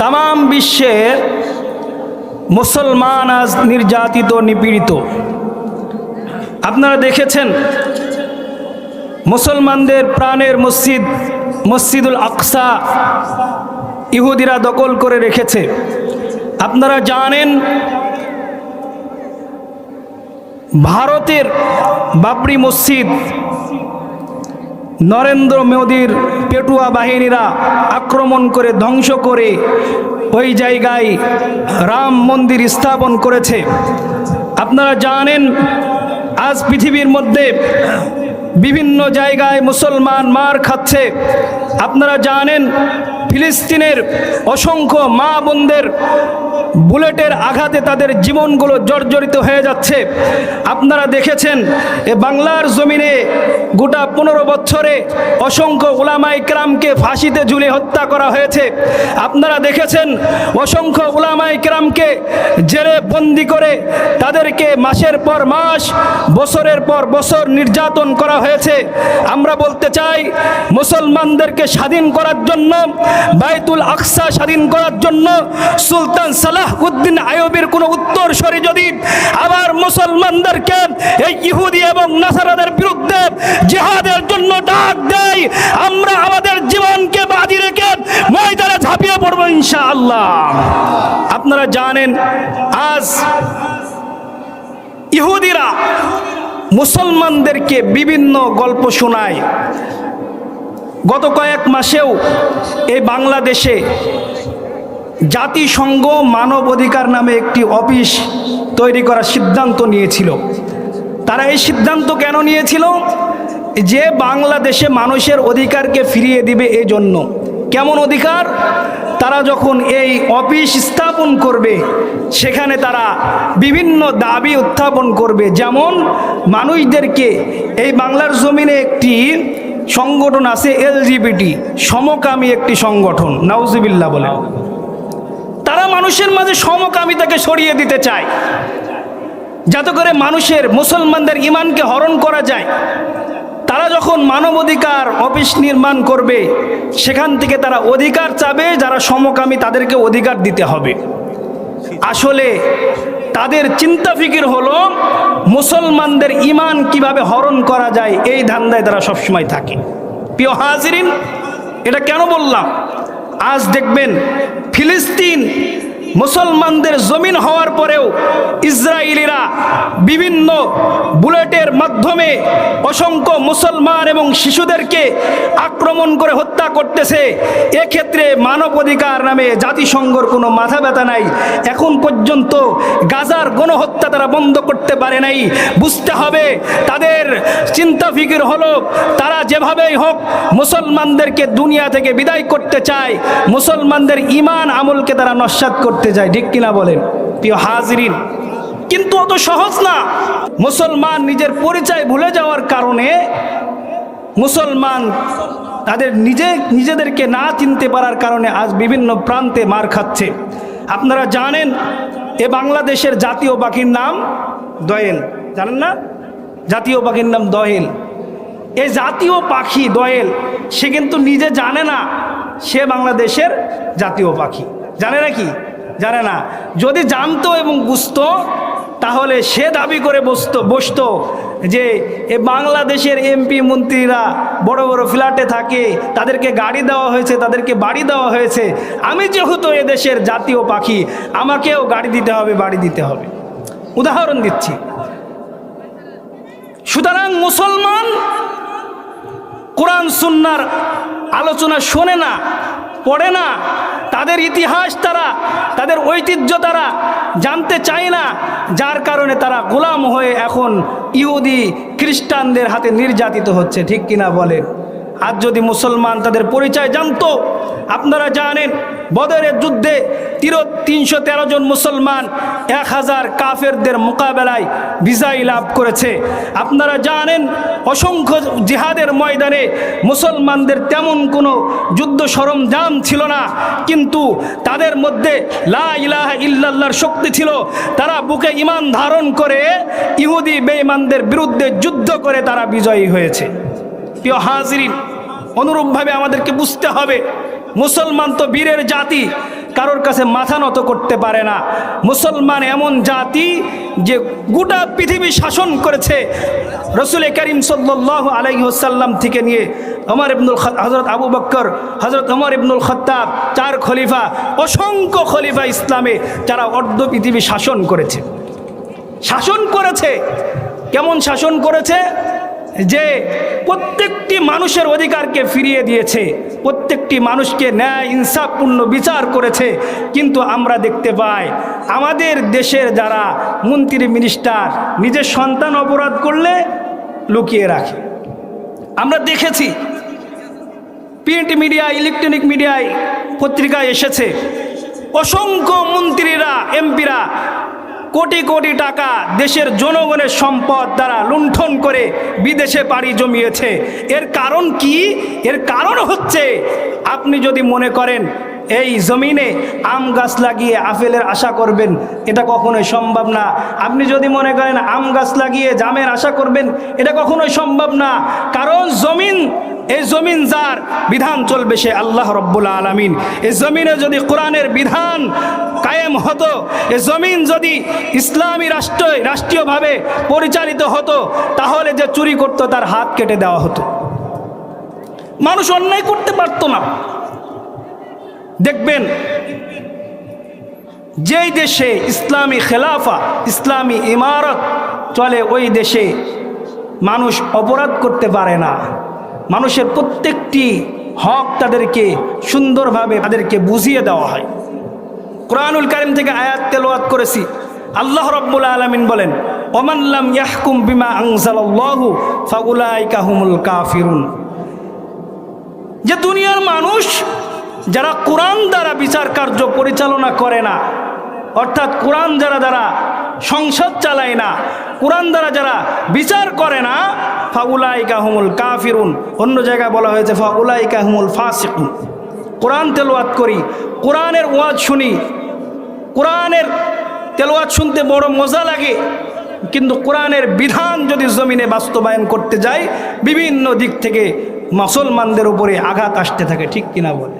তাম বিশ্বের মুসলমান আজ নির্যাতিত, নিপীড়িত। আপনারা দেখেছেন, মুসলমানদের প্রাণের মসজিদ, মসজিদুল আকসা ইহুদিরা দখল করে রেখেছে। আপনারা জানেন, ভারতের বাবরি মসজিদ নরেন্দ্র মোদীর পেটুয়া বাহিনীরা আক্রমণ করে ধ্বংস করে ওই জায়গায় রাম মন্দির স্থাপন করেছে। আপনারা জানেন, আজ পৃথিবীর মধ্যে বিভিন্ন জায়গায় মুসলমান মার খাচ্ছে। আপনারা জানেন ফিলিস্তিনের অসংখ্য মা বোনদের বুলেটের আঘাতে তাদের জীবনগুলো জর্জরিত হয়ে যাচ্ছে। আপনারা দেখেছেন, এ বাংলার জমিনে গোটা পনেরো বছরে অসংখ্য উলামাই ক্রামকে ফাঁসিতে ঝুলে হত্যা করা হয়েছে। আপনারা দেখেছেন, অসংখ্য উলামাই ক্রামকে জেলে বন্দি করে তাদেরকে মাসের পর মাস, বছরের পর বছর নির্যাতন করা হয়েছে। আমরা বলতে চাই, মুসলমানদেরকে স্বাধীন করার জন্য বাইতুল আকসা স্বাধীন করার জন্য সুলতান সালাহ উদ্দিন আয়বের কোনো উত্তর সরি যদি আবার মুসলমানদেরকে এই ইহুদি এবং নাসারাদের বিরুদ্ধে জিহাদের জন্য ডাক দেয়, আমরা আমাদের জীবনকে বাজি রেখে ময়দানে ঝাঁপিয়ে পড়ব ইনশাআল্লাহ। আপনারা জানেন, আজ ইহুদিরা মুসলমানদেরকে বিভিন্ন গল্প শোনায়। গত কয়েক মাসেও এই বাংলাদেশে জাতিসংঘ মানব অধিকার নামে একটি অফিস তৈরি করার সিদ্ধান্ত নিয়েছিল। তারা এই সিদ্ধান্ত কেন নিয়েছিল? যে বাংলাদেশে মানুষের অধিকারকে ফিরিয়ে দিবে এই জন্য কেমন অধিকার? তারা যখন এই অফিস স্থাপন করবে, সেখানে তারা বিভিন্ন দাবি উত্থাপন করবে। যেমন, মানুষদেরকে এই বাংলার জমিনে একটি সংগঠন আছে এলজিবিটি, সমকামী একটি সংগঠন নাউজিবিল্লা বলে। তারা মানুষের মাঝে সমকামিতাকে সরিয়ে দিতে চায়। যাতে করে মানুষের, মুসলমানদের ইমানকে হরণ করা যায়। তারা যখন মানবাধিকার অফিস নির্মাণ করবে, সেখান থেকে তারা অধিকার চাবে, যারা সমকামী তাদেরকে অধিকার দিতে হবে। আসলে তাদের চিন্তা ফিকির হলো মুসলমানদের ইমান কীভাবে হরণ করা যায়, এই ধান্দায় তারা সবসময় থাকে। প্রিয় হাজিরিন, এটা কেন বললাম? আজ দেখবেন ফিলিস্তিন মুসলমানদের জমিন হওয়ার পরেও ইসরায়েলিরা বিভিন্ন বুলেটের মাধ্যমে অসংখ্য মুসলমান এবং শিশুদেরকে আক্রমণ করে হত্যা করতেছে। এক্ষেত্রে মানব অধিকার নামে জাতিসংঘর কোনো মাথা ব্যথা নাই। এখন পর্যন্ত গাজার গণহত্যা তারা বন্ধ করতে পারে নাই। বুঝতে হবে, তাদের চিন্তা ফিকির হলো, তারা যেভাবেই হোক মুসলমানদেরকে দুনিয়া থেকে বিদায় করতে চায়, মুসলমানদের ইমান আমলকে তারা নস্বাত করতে যায় ঠিক কিনা বলেন? প্রিয় হাজরিন কিন্তু অত সহজ না। মুসলমান নিজের পরিচয় ভুলে যাওয়ার কারণে মুসলমান তাদের নিজে, নিজেদেরকে না চিনতে পারার কারণে আজ বিভিন্ন প্রান্তে মার খাচ্ছে। আপনারা জানেন, এ বাংলাদেশের জাতীয় পাখির নাম দয়েল। জানেন না? জাতীয় পাখির নাম দয়েল। এই জাতীয় পাখি দয়েল, সে কিন্তু নিজে জানে না সে বাংলাদেশের জাতীয় পাখি। জানে না কি? জানে না। যদি জানতো এবং বুঝতো তাহলে সে দাবি করে বসতো বসতো যে এ বাংলাদেশের এমপি মন্ত্রীরা বড় বড় ফ্ল্যাটে থাকে, তাদেরকে গাড়ি দেওয়া হয়েছে, তাদেরকে বাড়ি দেওয়া হয়েছে। আমি যেহেতু এদেশের জাতীয় পাখি, আমাকেও গাড়ি দিতে হবে, বাড়ি দিতে হবে। উদাহরণ দিচ্ছি। সুতরাং মুসলমান কোরআন, সুন্নার আলোচনা শোনে না, পড়ে না তাদের ইতিহাস তারা, তাদের ঐতিহ্য তারা জানতে চায় না। যার কারণে তারা গোলাম হয়ে এখন ইহুদি খ্রিস্টানদের হাতে নির্যাতিত হচ্ছে, ঠিক কিনা বলেন? আর যদি মুসলমান তাদের পরিচয় জানতো, আপনারা জানেন, বদরের যুদ্ধে তিরো তিনশো তেরো জন মুসলমান এক হাজার কাফেরদের মোকাবেলায় বিজয় লাভ করেছে। আপনারা জানেন, অসংখ্য জিহাদের ময়দানে মুসলমানদের তেমন কোনো যুদ্ধ সরঞ্জাম ছিল না, কিন্তু তাদের মধ্যে লা ইলাহা ইল্লাল্লাহর শক্তি ছিল। তারা বুকে ইমান ধারণ করে ইহুদি বেঈমানদের বিরুদ্ধে যুদ্ধ করে তারা বিজয়ী হয়েছে। প্রিয় হাজরিন, অনুরূপভাবে আমাদেরকে বুঝতে হবে, মুসলমান তো বীরের জাতি কারোর কাছে মাথা নত করতে পারে না। মুসলমান এমন জাতি যে গোটা পৃথিবী শাসন করেছে। রসুল করিম সাল্লাহ আলাইসাল্লাম থেকে নিয়ে অমর ইবনুল হজরত আবু বক্কর হজরত অমর ইবনুল খত্তাব, চার খলিফা, অসংখ্য খলিফা ইসলামে যারা অর্ধ পৃথিবী শাসন করেছে। শাসন করেছে। কেমন শাসন করেছে? যে প্রত্যেকটি মানুষের অধিকারকে ফিরিয়ে দিয়েছে, প্রত্যেকটি মানুষকে ন্যায় ইনসাফপূর্ণ বিচার করেছে, কিন্তু আমরা দেখতে পাই আমাদের দেশের যারা মন্ত্রী, মিনিস্টার নিজের সন্তান অপরাধ করলে লুকিয়ে রাখে। আমরা দেখেছি প্রিন্ট মিডিয়া, ইলেকট্রনিক মিডিয়ায় পত্রিকায় এসেছে, অসংখ্য মন্ত্রীরা, এমপিরা কোটি কোটি টাকা দেশের জনগণের সম্পদ দ্বারা লুণ্ঠন করে বিদেশে পাড়ি জমিয়েছে। এর কারণ কি? এর কারণ হচ্ছে, আপনি যদি মনে করেন, এই জমিনে আম গাছ লাগিয়ে আপেলের আশা করবেন, এটা কখনোই সম্ভব না। আপনি যদি মনে করেন, আম গাছ লাগিয়ে জামের আশা করবেন, এটা কখনোই সম্ভব না। কারণ জমিন এই জমিন যার বিধান চলবে সে আল্লাহ রব্বুল আলমিন। এই জমিনে যদি কোরআনের বিধান কায়েম হতো, এ জমিন যদি ইসলামী রাষ্ট্র, রাষ্ট্রীয়ভাবে পরিচালিত হতো, তাহলে যে চুরি করতো তার হাত কেটে দেওয়া হতো। মানুষ অন্যায় করতে পারতো না। দেখবেন, যেই দেশে ইসলামী খেলাফা, ইসলামী ইমারত চলে, ওই দেশে মানুষ অপরাধ করতে পারে না। মানুষের প্রত্যেকটি হক তাদেরকে সুন্দরভাবে তাদেরকে বুঝিয়ে দেওয়া হয়। কোরআনুল কারিম থেকে আয়াত তেলোয়াত করেছি। আল্লাহ রব্বুল আলমিন বলেন ওমাল্লাম ইয়াহকুম বিমা আংসাল্লাহু ফাউলাইকা হুমুল কাফিরুন। যে দুনিয়ার মানুষ যারা কোরআন দ্বারা বিচার কার্য পরিচালনা করে না, অর্থাৎ কোরআন যারা যারা সংসদ চালায় না, কোরআন দ্বারা যারা বিচার করে না ফাউলাই কাহমুল কাফিরুন। অন্য জায়গায় বলা হয়েছে ফাউলাই হুমুল ফাসিকুন। কোরআন তেলোয়াত করি, কোরআনের ওয়াজ শুনি। কোরআনের তেলোয়াত শুনতে বড় মজা লাগে, কিন্তু কোরআনের বিধান যদি জমিনে বাস্তবায়ন করতে যায় বিভিন্ন দিক থেকে মুসলমানদের উপরে আঘাত আসতে থাকে, ঠিক কিনা বলে